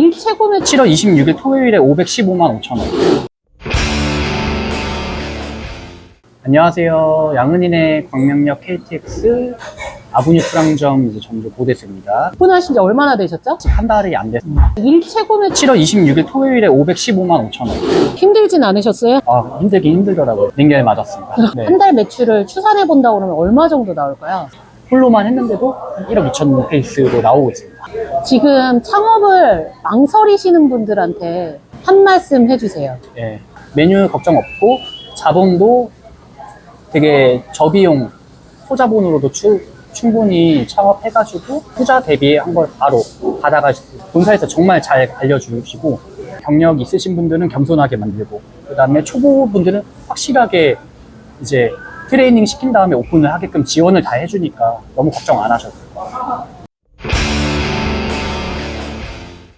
일최고 매출 7월 26일 토요일에 515만 5천 원. 안녕하세요. 양은인의 광명역 KTX 아부뉴 프랑점 이제 점주 고대수입니다. 오픈하신 지 얼마나 되셨죠? 한 달이 안 됐습니다. 일최고 매출 7월 26일 토요일에 515만 5천 원. 힘들진 않으셨어요? 아, 힘들긴 힘들더라고요. 링겔 맞았습니다. 네. 한 달 매출을 추산해 본다 그러면 얼마 정도 나올까요? 홀로만 했는데도 1억 2천 페이스로 나오고 있습니다. 지금 창업을 망설이시는 분들한테 한 말씀 해주세요. 예. 메뉴 걱정 없고 자본도 되게 저비용 소자본으로도 추- 충분히 창업해가지고 투자 대비한 걸 바로 받아가지고 본사에서 정말 잘 알려주시고 경력 있으신 분들은 겸손하게 만들고 그 다음에 초보 분들은 확실하게 이제 트레이닝 시킨 다음에 오픈을 하게끔 지원을 다 해주니까 너무 걱정 안 하셔도 돼요.